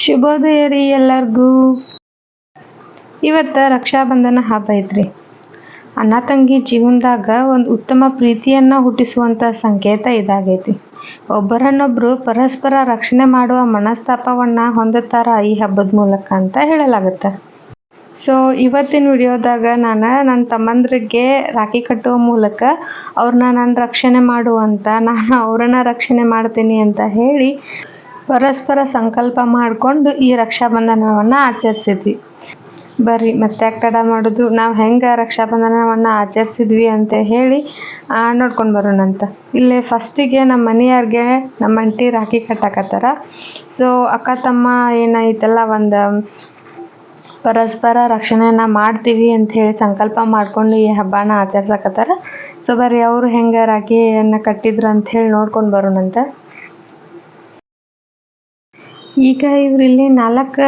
ಶುಭೋದಯ ರೀ ಎಲ್ಲರಿಗೂ. ಇವತ್ತು ರಕ್ಷಾಬಂಧನ ಹಬ್ಬ ಐತ್ರಿ. ಅಣ್ಣ ತಂಗಿ ಜೀವನದಾಗ ಒಂದು ಉತ್ತಮ ಪ್ರೀತಿಯನ್ನು ಹುಟ್ಟಿಸುವಂಥ ಸಂಕೇತ ಇದಾಗೈತಿ. ಒಬ್ಬರನ್ನೊಬ್ಬರು ಪರಸ್ಪರ ರಕ್ಷಣೆ ಮಾಡುವ ಮನಸ್ತಾಪವನ್ನು ಹೊಂದುತ್ತಾರ ಈ ಹಬ್ಬದ ಮೂಲಕ ಅಂತ ಹೇಳಲಾಗುತ್ತೆ. ಸೊ ಇವತ್ತಿನ ವಿಡಿಯೋದಾಗ ನಾನು ನನ್ನ ತಮ್ಮಂದ್ರಿಗೆ ರಾಖಿ ಕಟ್ಟುವ ಮೂಲಕ ಅವ್ರನ್ನ ನಾನು ರಕ್ಷಣೆ ಮಾಡುವಂತ ನಾನು ಅವರನ್ನ ರಕ್ಷಣೆ ಮಾಡ್ತೀನಿ ಅಂತ ಹೇಳಿ ಪರಸ್ಪರ ಸಂಕಲ್ಪ ಮಾಡಿಕೊಂಡು ಈ ರಕ್ಷಾಬಂಧನವನ್ನು ಆಚರಿಸಿದ್ವಿ. ಬರ್ರಿ, ಮತ್ತೆ ತಡ ಮಾಡೋದು? ನಾವು ಹೆಂಗೆ ರಕ್ಷಾಬಂಧನವನ್ನು ಆಚರಿಸಿದ್ವಿ ಅಂತ ಹೇಳಿ ನೋಡ್ಕೊಂಡು ಬರೋಣಂತ ಇಲ್ಲಿ ಫಸ್ಟಿಗೆ ನಮ್ಮ ಮನೆಯವ್ರಿಗೆ ನಮ್ಮ ಅಂಟಿ ರಾಖಿ ಕಟ್ಟಾಕತ್ತಾರ. ಸೊ ಅಕ್ಕ, ತಮ್ಮ ಏನಾಯ್ತಲ್ಲ, ಒಂದು ಪರಸ್ಪರ ರಕ್ಷಣೆಯನ್ನ ಮಾಡ್ತೀವಿ ಅಂತ ಹೇಳಿ ಸಂಕಲ್ಪ ಮಾಡ್ಕೊಂಡು ಈ ಹಬ್ಬನ ಆಚರಿಸಕತ್ತಾರ. ಸೊ ಬರ್ರಿ, ಅವರು ಹೆಂಗೆ ರಾಖಿಯನ್ನು ಕಟ್ಟಿದ್ರು ಅಂತ ಹೇಳಿ ನೋಡ್ಕೊಂಡು ಬರೋಣಂತ ಈಗ ಇಲ್ಲಿ ನಾಲ್ಕು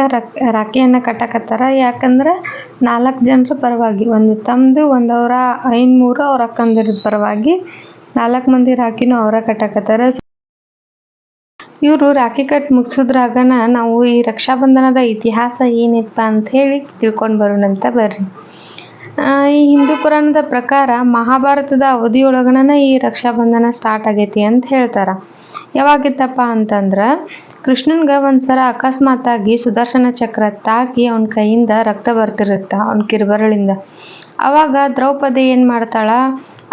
ರಾಖಿಯನ್ನು ಕಟ್ಟಕತ್ತಾರ. ಯಾಕಂದ್ರೆ ನಾಲ್ಕು ಜನರ ಪರವಾಗಿ, ಒಂದು ತಮ್ಮದು ಒಂದು ಅವರ ಐನೂರು, ಅವ್ರ ಅಕ್ಕಂದಿರ ಪರವಾಗಿ ನಾಲ್ಕು ಮಂದಿ ರಾಖಿನೂ ಅವರ ಕಟ್ಟಕತ್ತಾರ. ಇವರು ರಾಖಿ ಕಟ್ ಮುಗಿಸಿದ್ರಾಗನ ನಾವು ಈ ರಕ್ಷಾಬಂಧನದ ಇತಿಹಾಸ ಏನಿತ್ತ ಅಂತ ಹೇಳಿ ತಿಳ್ಕೊಂಡು ಬರೋಣಂತ ಬರ್ರಿ. ಈ ಹಿಂದೂ ಪುರಾಣದ ಪ್ರಕಾರ ಮಹಾಭಾರತದ ಅವಧಿಯೊಳಗನ ಈ ರಕ್ಷಾಬಂಧನ ಸ್ಟಾರ್ಟ್ ಆಗೈತಿ ಅಂತ ಹೇಳ್ತಾರ. ಯಾವಾಗಿತ್ತಪ್ಪ ಅಂತಂದ್ರೆ ಕೃಷ್ಣನ್ಗೆ ಒಂದ್ಸಲ ಅಕಸ್ಮಾತಾಗಿ ಸುದರ್ಶನ ಚಕ್ರ ತಾಕಿ ಅವನ ಕೈಯಿಂದ ರಕ್ತ ಬರ್ತಿರುತ್ತ, ಅವನ ಕಿರುಬರಳಿಂದ. ಅವಾಗ ದ್ರೌಪದಿ ಏನು ಮಾಡ್ತಾಳ,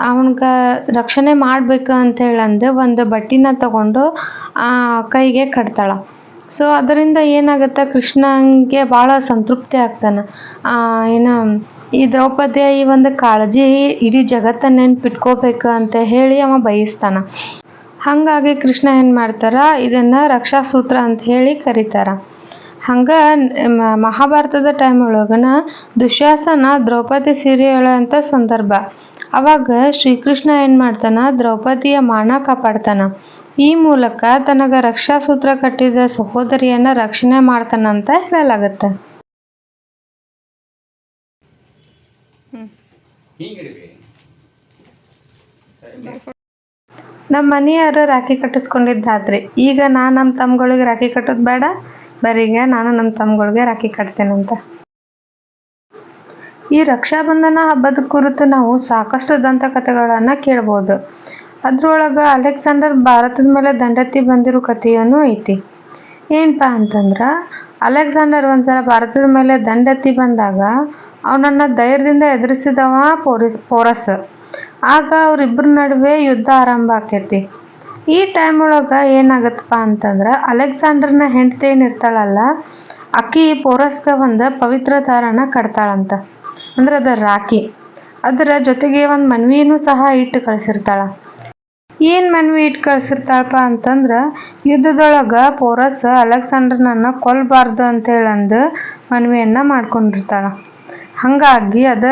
ಅವನ್ಗ ರಕ್ಷಣೆ ಮಾಡ್ಬೇಕು ಅಂತ ಹೇಳಂದು ಒಂದು ಬಟ್ಟಿನ ತಗೊಂಡು ಆ ಕೈಗೆ ಕಟ್ತಾಳ. ಸೊ ಅದರಿಂದ ಏನಾಗುತ್ತೆ ಕೃಷ್ಣಂಗೆ ಭಾಳ ಸಂತೃಪ್ತಿ ಆಗ್ತಾನೆ. ಏನು, ಈ ದ್ರೌಪದಿಯ ಈ ಒಂದು ಕಾಳಜಿ ಇಡೀ ಜಗತ್ತನ್ನ ನೆನ್ಪಿಟ್ಕೋಬೇಕು ಅಂತ ಹೇಳಿ ಅವ ಬಯಸ್ತಾನ. ಹಾಗಾಗಿ ಕೃಷ್ಣ ಏನು ಮಾಡ್ತಾರ? ಇದನ್ನು ರಕ್ಷಾಸೂತ್ರ ಅಂತ ಹೇಳಿ ಕರೀತಾರ. ಹಂಗೆ ಮಹಾಭಾರತದ ಟೈಮ್ ಒಳಗನ ದುಶ್ಯಾಸನ ದ್ರೌಪದಿ ಸೀರೆ ಹೇಳುವಂಥ ಸಂದರ್ಭ. ಅವಾಗ ಶ್ರೀಕೃಷ್ಣ ಏನು ಮಾಡ್ತಾನ? ದ್ರೌಪದಿಯ ಮಾನ ಕಾಪಾಡ್ತಾನ. ಈ ಮೂಲಕ ತನಗ ರಕ್ಷಾಸೂತ್ರ ಕಟ್ಟಿದ ಸಹೋದರಿಯನ್ನ ರಕ್ಷಣೆ ಮಾಡ್ತಾನಂತ ಹೇಳಲಾಗತ್ತೆ. ನಮ್ಮ ಮನೆಯವರು ರಾಖಿ ಕಟ್ಟಿಸ್ಕೊಂಡಿದ್ದಾದ್ರೆ. ಈಗ ನಾನು ನಮ್ಮ ತಮ್ಮಗಳಿಗೆ ರಾಖಿ ಕಟ್ಟೋದು ಬೇಡ. ಬರೀಗ ನಾನು ನಮ್ಮ ತಮ್ಮಗಳಿಗೆ ರಾಖಿ ಅಂತ. ಈ ರಕ್ಷಾಬಂಧನ ಹಬ್ಬದ ಕುರಿತು ನಾವು ಸಾಕಷ್ಟು ದಂತಕಥೆಗಳನ್ನು ಕೇಳ್ಬೋದು. ಅದ್ರೊಳಗೆ ಅಲೆಕ್ಸಾಂಡರ್ ಭಾರತದ ಮೇಲೆ ದಂಡೆತ್ತಿ ಬಂದಿರೋ ಕಥೆಯನ್ನು ಐತಿ. ಏನಪ್ಪ ಅಂತಂದ್ರೆ, ಅಲೆಕ್ಸಾಂಡರ್ ಒಂದ್ಸಲ ಭಾರತದ ಮೇಲೆ ದಂಡೆತ್ತಿ ಬಂದಾಗ, ಅವನನ್ನು ಧೈರ್ಯದಿಂದ ಎದುರಿಸಿದವ ಪೋರಿಸ್ ಪೋರಸ್. ಆಗ ಅವರಿಬ್ಬರ ನಡುವೆ ಯುದ್ಧ ಆರಂಭ ಆಕೈತಿ. ಈ ಟೈಮ್ ಒಳಗೆ ಏನಾಗತ್ತಪ್ಪ ಅಂತಂದ್ರೆ ಅಲೆಕ್ಸಾಂಡರ್ನ ಹೆಂಡತಿ ಏನಿರ್ತಾಳಲ್ಲ ಅಕ್ಕಿ ಪೋರಸ್ಕ ಒಂದು ಪವಿತ್ರ ದಾರನ ಕಟ್ತಾಳಂತ. ಅಂದ್ರೆ ಅದ ರಾಖಿ. ಅದರ ಜೊತೆಗೆ ಒಂದು ಮನ್ವಿನೂ ಸಹ ಇಟ್ಟು ಕಳ್ಸಿರ್ತಾಳ. ಏನು ಮನ್ವಿ ಇಟ್ಟು ಕಳ್ಸಿರ್ತಾಳಪ್ಪ ಅಂತಂದ್ರೆ ಯುದ್ಧದೊಳಗೆ ಪೋರಸ್ ಅಲೆಕ್ಸಾಂಡರ್ನನ್ನ ಕೊಲ್ಲಬಾರ್ದು ಅಂತ ಹೇಳಂದು ಮನ್ವಿಯನ್ನ ಮಾಡ್ಕೊಂಡಿರ್ತಾಳ. ಹಾಗಾಗಿ ಅದ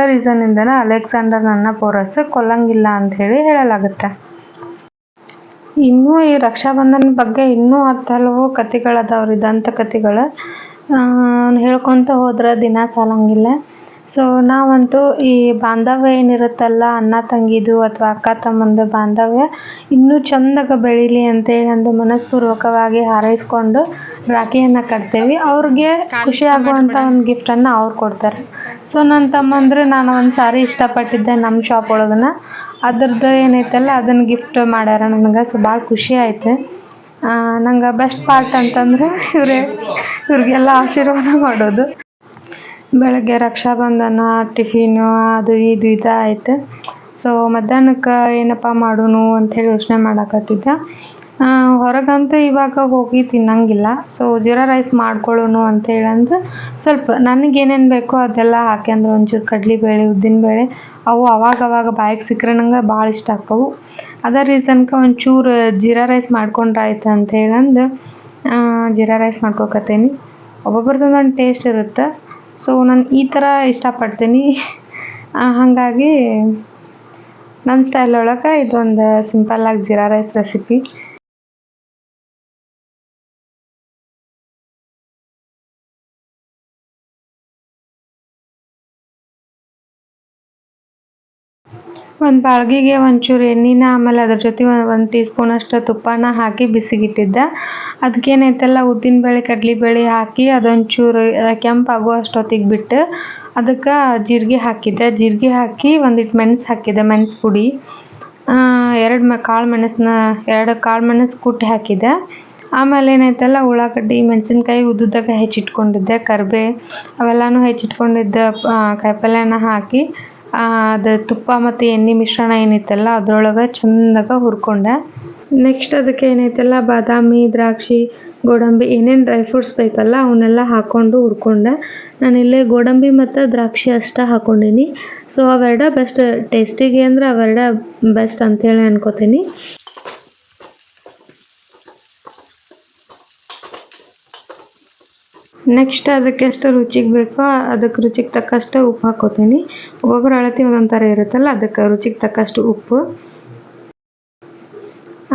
ಅಲೆಕ್ಸಾಂಡರ್ ನನ್ನ ಪೋರಸ್ ಕೊಲ್ಲಂಗಿಲ್ಲ ಅಂತ ಹೇಳಿ ಹೇಳಲಾಗುತ್ತೆ. ಇನ್ನೂ ಈ ರಕ್ಷಾಬಂಧನ ಬಗ್ಗೆ ಇನ್ನೂ ಹತ್ತು ಹಲವು ಕಥೆಗಳದಾವ್ರಿ ದಂತಕಥೆಗಳು. ಹೇಳ್ಕೊತ ಹೋದ್ರೆ ದಿನ ಸಾಲಂಗಿಲ್ಲ. ಸೊ ನಾವಂತೂ ಈ ಬಾಂಧವ್ಯ ಏನಿರುತ್ತಲ್ಲ ಅಣ್ಣ ತಂಗಿದು ಅಥವಾ ಅಕ್ಕ ತಮ್ಮಂದು ಬಾಂಧವ್ಯ ಇನ್ನೂ ಚಂದಾಗ ಬೆಳೀಲಿ ಅಂತೇಳಿ ಒಂದು ಮನಸ್ಪೂರ್ವಕವಾಗಿ ಹಾರೈಸ್ಕೊಂಡು ರಾಖಿಯನ್ನು ಕಟ್ತೇವೆ. ಅವ್ರಿಗೆ ಖುಷಿ ಆಗುವಂಥ ಒಂದು ಗಿಫ್ಟನ್ನು ಅವ್ರು ಕೊಡ್ತಾರೆ. ಸೊ ನನ್ನ ತಮ್ಮಂದ್ರೆ ನಾನು ಒಂದು ಸಾರಿ ಇಷ್ಟಪಟ್ಟಿದ್ದೆ ನಮ್ಮ ಶಾಪ್ ಒಳಗನ. ಅದ್ರದ್ದು ಏನೈತಲ್ಲ ಅದನ್ನು ಗಿಫ್ಟ್ ಮಾಡ್ಯಾರ ನನಗೆ. ಸೊ ಭಾಳ ಖುಷಿ ಆಯ್ತು. ನಂಗೆ ಬೆಸ್ಟ್ ಪಾರ್ಟ್ ಅಂತಂದ್ರೆ ಇವರೇ ಇವ್ರಿಗೆಲ್ಲ ಆಶೀರ್ವಾದ ಮಾಡೋದು. ಬೆಳಗ್ಗೆ ರಕ್ಷಾಬಂಧನ, ಟಿಫಿನು, ಅದು ಇದು ಇದು ಆಯ್ತು. ಸೊ ಮಧ್ಯಾಹ್ನಕ್ಕೆ ಏನಪ್ಪ ಮಾಡೋನು ಅಂಥೇಳಿ ಯೋಚನೆ ಮಾಡಕತ್ತಿದ್ದೆ. ಹೊರಗಂತೂ ಇವಾಗ ಹೋಗಿ ತಿನ್ನಂಗಿಲ್ಲ. ಸೊ ಜೀರಾ ರೈಸ್ ಮಾಡ್ಕೊಳ್ಳೋನು ಅಂತೇಳಂದು ಸ್ವಲ್ಪ ನನಗೆ ಏನೇನು ಬೇಕೋ ಅದೆಲ್ಲ ಹಾಕ್ಯಂದ್ರೆ ಒಂಚೂರು ಉದ್ದಿನ ಬೇಳೆ, ಅವು ಅವಾಗ ಅವಾಗ ಬಾಯಿಗೆ ಸಿಕ್ಕರೆ ನಂಗೆ ಭಾಳ ಇಷ್ಟ ಆಕ್ಕವು ಅದೇ ರೀಸನ್ಗೆ ಒಂಚೂರು ಜೀರಾ ರೈಸ್ ಮಾಡ್ಕೊಂಡ್ರೆ ಆಯ್ತು ಅಂತೇಳಂದು ಜೀರಾ ರೈಸ್ ಮಾಡ್ಕೊಕತ್ತೀನಿ. ಒಬ್ಬೊಬ್ರದ್ದು ಒಂದೊಂದು ಟೇಸ್ಟ್ ಇರುತ್ತೆ. ಸೊ ನಾನು ಈ ಥರ ಇಷ್ಟಪಡ್ತೀನಿ. ಹಾಗಾಗಿ ನನ್ನ ಸ್ಟೈಲ್ ಒಳಗೆ ಇದೊಂದು ಸಿಂಪಲ್ಲಾಗಿ ಜೀರಾ ರೈಸ್ ರೆಸಿಪಿ ಒಂದು ಬಾಳ್ಗಿಗೆ ಒಂಚೂರು ಎಣ್ಣೆನ, ಆಮೇಲೆ ಅದ್ರ ಜೊತೆ ಒಂದು ಟೀ ಸ್ಪೂನಷ್ಟು ತುಪ್ಪನ ಹಾಕಿ ಬಿಸಿಗಿಟ್ಟಿದ್ದೆ. ಅದಕ್ಕೇನೈತಲ್ಲ ಉದ್ದಿನಬೇಳೆ ಕಡಲೆಬೇಳೆ ಹಾಕಿ ಅದೊಂಚೂರು ಕೆಂಪಾಗೋ ಅಷ್ಟೊತ್ತಿಗೆ ಬಿಟ್ಟು ಅದಕ್ಕೆ ಜೀರಿಗೆ ಹಾಕಿದ್ದೆ. ಜೀರಿಗೆ ಹಾಕಿ ಒಂದಿಟ್ಟು ಮೆಣಸು ಹಾಕಿದ್ದೆ, ಮೆಣಸು ಪುಡಿ. ಎರಡು ಮ, ಕಾಳು ಮೆಣಸನ್ನ ಎರಡು ಕಾಳು ಮೆಣಸು ಕುಟ್ಟಿ ಹಾಕಿದ್ದೆ. ಆಮೇಲೆ ಏನಾಯ್ತಲ್ಲ, ಉಳ್ಳಾಗಡ್ಡಿ, ಮೆಣಸಿನ್ಕಾಯಿ ಉದ್ದುದ್ದಕ್ಕೆ ಹೆಚ್ಚಿಟ್ಕೊಂಡಿದ್ದೆ, ಕರಿಬೇ ಅವೆಲ್ಲನೂ ಹೆಚ್ಚಿಟ್ಕೊಂಡಿದ್ದ ಕಾಯಿಪಲ್ಯನ ಹಾಕಿ ಅದು ತುಪ್ಪ ಮತ್ತು ಎಣ್ಣೆ ಮಿಶ್ರಣ ಏನೈತಲ್ಲ, ಅದರೊಳಗೆ ಚಂದಾಗ ಹುರ್ಕೊಂಡೆ. ನೆಕ್ಸ್ಟ್ ಅದಕ್ಕೆ ಏನೈತಲ್ಲ, ಬಾದಾಮಿ, ದ್ರಾಕ್ಷಿ, ಗೋಡಂಬಿ, ಏನೇನು ಡ್ರೈ ಫ್ರೂಟ್ಸ್ ಬೇಕಲ್ಲ, ಅವನ್ನೆಲ್ಲ ಹಾಕ್ಕೊಂಡು ಹುರ್ಕೊಂಡೆ. ನಾನಿಲ್ಲೇ ಗೋಡಂಬಿ ಮತ್ತು ದ್ರಾಕ್ಷಿ ಅಷ್ಟೇ ಹಾಕ್ಕೊಂಡೀನಿ ಸೊ ಅವೆರಡ ಬೆಸ್ಟ್ ಟೇಸ್ಟಿಗೆ ಅಂದ್ರೆ ಅವೆರಡ ಬೆಸ್ಟ್ ಅಂತೇಳಿ ಅನ್ಕೋತೀನಿ. ನೆಕ್ಸ್ಟ್ ಅದಕ್ಕೆ ಎಷ್ಟು ರುಚಿಗೆ ಬೇಕೋ ಅದಕ್ಕೆ ರುಚಿಗೆ ತಕ್ಕಷ್ಟು ಉಪ್ಪು ಹಾಕೋತೀನಿ. ಒಬ್ಬೊಬ್ಬರ ಅಳತಿ ಒಂದೊಂದು ಥರ ಇರುತ್ತಲ್ಲ, ಅದಕ್ಕೆ ರುಚಿಗೆ ತಕ್ಕಷ್ಟು ಉಪ್ಪು.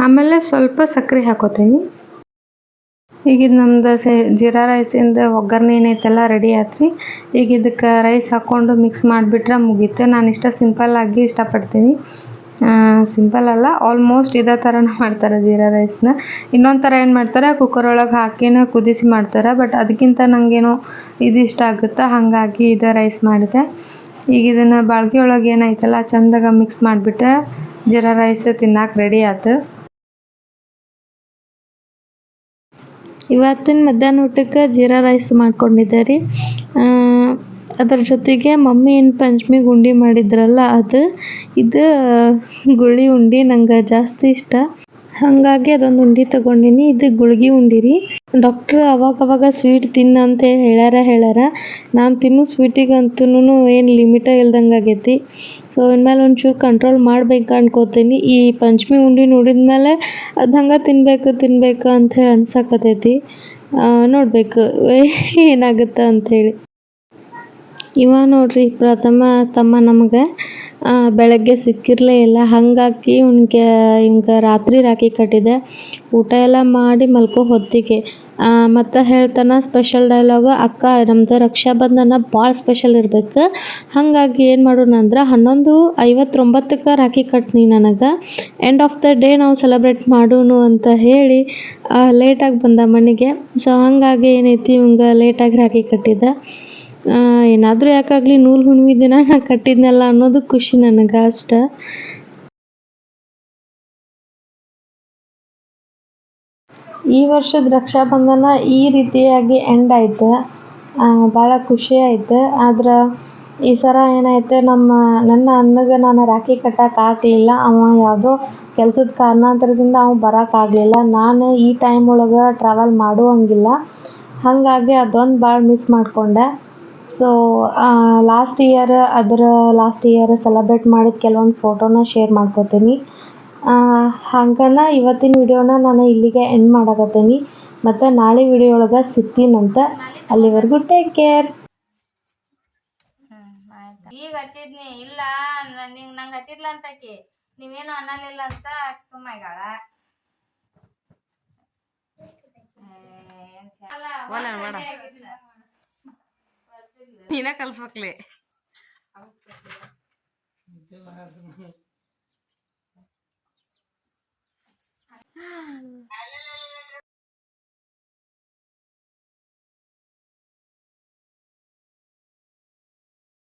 ಆಮೇಲೆ ಸ್ವಲ್ಪ ಸಕ್ಕರೆ ಹಾಕೋತೀನಿ. ಈಗ ನಮ್ದು ಜೀರಾ ರೈಸಿಂದ ಒಗ್ಗರಣೆ ಏನೈತೆಲ್ಲ ರೆಡಿ ಆತ್ರಿ. ಈಗ ಇದಕ್ಕೆ ರೈಸ್ ಹಾಕ್ಕೊಂಡು ಮಿಕ್ಸ್ ಮಾಡಿಬಿಟ್ರೆ ಮುಗೀತು. ನಾನು ಇಷ್ಟ ಸಿಂಪಲ್ಲಾಗಿ ಇಷ್ಟಪಡ್ತೀನಿ. ಸಿಂಪಲ್ ಅಲ್ಲ. ಆಲ್ಮೋಸ್ಟ್ ಇದೇ ಥರ ಮಾಡ್ತಾರೆ ಜೀರಾ ರೈಸ್ನ. ಇನ್ನೊಂದು ಥರ ಏನು ಮಾಡ್ತಾರೆ? ಕುಕ್ಕರ್ ಒಳಗೆ ಹಾಕಿನ ಕುದಿಸಿ ಮಾಡ್ತಾರೆ. ಬಟ್ ಅದಕ್ಕಿಂತ ನನಗೇನೋ ಇದು ಇಷ್ಟ ಆಗುತ್ತೆ? ಹಾಗಾಗಿ ಇದೇ ರೈಸ್ ಮಾಡಿದೆ. ಈಗ ಇದನ್ನು ಬಾಳ್ಗೆ ಒಳಗೆ ಏನಾಯ್ತಲ್ಲ, ಚಂದಾಗ ಮಿಕ್ಸ್ ಮಾಡಿಬಿಟ್ರೆ ಜೀರಾ ರೈಸ್ ತಿನ್ನಕ್ಕೆ ರೆಡಿ ಆಯ್ತು ಇವತ್ತಿನ ಮಧ್ಯಾಹ್ನ ಊಟಕ್ಕೆ ಜೀರಾ ರೈಸ್ ಮಾಡ್ಕೊಂಡಿದ್ದೆ ರೀ. ಅದ್ರ ಜೊತೆಗೆ ಮಮ್ಮಿ ಏನು ಪಂಚಮಿ ಉಂಡೆ ಮಾಡಿದ್ರಲ್ಲ ಅದು, ಇದು ಗುಳಿ ಉಂಡೆ ನಂಗೆ ಜಾಸ್ತಿ ಇಷ್ಟ. ಹಾಗಾಗಿ ಅದೊಂದು ಉಂಡೆ ತಗೊಂಡಿನಿ. ಇದು ಗುಳ್ಗಿ ಉಂಡೆ ರೀ. ಡಾಕ್ಟ್ರ್ ಅವಾಗ ಅವಾಗ ಸ್ವೀಟ್ ತಿನ್ನ ಅಂತ ಹೇಳ್ಯಾರ ಹೇಳ್ಯಾರ. ನಾನು ತಿನ್ನು ಸ್ವೀಟಿಗಂತೂ ಏನು ಲಿಮಿಟ ಇಲ್ದಂಗೆ ಆಗೈತಿ. ಸೊ ಇನ್ಮೇಲೆ ಒಂಚೂರು ಕಂಟ್ರೋಲ್ ಮಾಡ್ಬೇಕು ಅನ್ಕೋತೀನಿ. ಈ ಪಂಚಮಿ ಉಂಡೆ ನೋಡಿದ್ಮೇಲೆ ಅದು ಹಂಗೆ ತಿನ್ನಬೇಕು ತಿನ್ನಬೇಕು ಅಂತ ಹೇಳಿ ಅನ್ಸಕತ್ತೈತಿ ನೋಡಬೇಕು. ಏನಾಗುತ್ತೆ ಅಂಥೇಳಿ ಇವ ನೋಡ್ರಿ ಪ್ರಥಮ ತಮ್ಮ ನಮ್ಗೆ ಬೆಳಗ್ಗೆ ಸಿಕ್ಕಿರಲೇ ಇಲ್ಲ. ಹಾಗಾಗಿ ಇವ್ನಿಗೆ ಹಿಂಗೆ ರಾತ್ರಿ ರಾಖಿ ಕಟ್ಟಿದೆ. ಊಟ ಎಲ್ಲ ಮಾಡಿ ಮಲ್ಕೋ ಹೊತ್ತಿಗೆ. ಮತ್ತು ಹೇಳ್ತಾನೆ ಸ್ಪೆಷಲ್ ಡೈಲಾಗು ಅಕ್ಕ, ನಮ್ದು ರಕ್ಷಾ ಬಂಧನ ಭಾಳ ಸ್ಪೆಷಲ್ ಇರಬೇಕು. ಹಾಗಾಗಿ ಏನು ಮಾಡೋಣ ಅಂದ್ರೆ ಹನ್ನೊಂದು ಐವತ್ತೊಂಬತ್ತಕ್ಕೆ ರಾಖಿ ಕಟ್ನಿ ನನಗೆ. ಎಂಡ್ ಆಫ್ ದ ಡೇ ನಾವು ಸೆಲೆಬ್ರೇಟ್ ಮಾಡೋಣ ಅಂತ ಹೇಳಿ ಲೇಟಾಗಿ ಬಂದ ಮನೆಗೆ ಸೊ ಹಾಗಾಗಿ ಏನೈತಿ ಇವಂಗೆ ಲೇಟಾಗಿ ರಾಖಿ ಕಟ್ಟಿದೆ. ಏನಾದರೂ ಯಾಕಾಗಲಿ ನೂಲು ಹುಣ್ಣಿ ದಿನ ನಾ ಕಟ್ಟಿದ್ನಲ್ಲ ಅನ್ನೋದು ಖುಷಿ ನನಗೆ ಅಷ್ಟ. ಈ ವರ್ಷದ ರಕ್ಷಾಬಂಧನ ಈ ರೀತಿಯಾಗಿ ಎಂಡ್ ಆಯ್ತು. ಭಾಳ ಖುಷಿ ಆಯ್ತು. ಆದ್ರೆ ಈ ಸರ ಏನಾಯ್ತು, ನಮ್ಮ, ನನ್ನ ಅಣ್ಣಗೆ ನಾನು ರಾಖಿ ಕಟ್ಟಕ್ಕೆ ಆಗಲಿಲ್ಲ. ಅವ ಯಾವುದೋ ಕೆಲಸದ ಕಾರಣಾಂತರದಿಂದ ಅವ ಬರೋಕ್ಕಾಗಲಿಲ್ಲ ನಾನು ಈ ಟೈಮ್ ಒಳಗೆ ಟ್ರಾವೆಲ್ ಮಾಡುವಂಗಿಲ್ಲ. ಹಾಗಾಗಿ ಅದೊಂದು ಭಾಳ ಮಿಸ್ ಮಾಡಿಕೊಂಡೆ. ಸೊ ಲಾಸ್ಟ್ ಇಯರ್ ಅದರ ಲಾಸ್ಟ್ ಇಯರ್ ಸೆಲೆಬ್ರೇಟ್ ಮಾಡಿದ ಕೆಲವೊಂದು ಫೋಟೋನ ಶೇರ್ ಮಾಡ್ಕೋತೀನಿ. ಹಂಗನ ಇವತ್ತಿನ ವಿಡಿಯೋನ ನಾನು ಇಲ್ಲಿಗೆ ಎಂಡ್ ಮಾಡಕತ್ತೀನಿ. ಮತ್ತು ನಾಳೆ ವಿಡಿಯೋ ಒಳಗೆ ಸಿಗ್ತೀನಂತ ಅಲ್ಲಿವರೆಗೂ ಟೇಕ್ ಕೇರ್ ಈಗ ಹಚ್ಚಿದ್ನಿ. ಇಲ್ಲ ನಿಂಗ್ ನಂಗೆ ಹಚ್ಚಿದ್ಲ ಅಂತ ಆಕಿ ನೀವೇನು ಅನ್ನಲಿಲ್ಲ ಅಂತ ಸುಮ್ಮಗಾಳ. ನೀನ ಕಲ್ಸ್ಬೇಕ್ಲಿ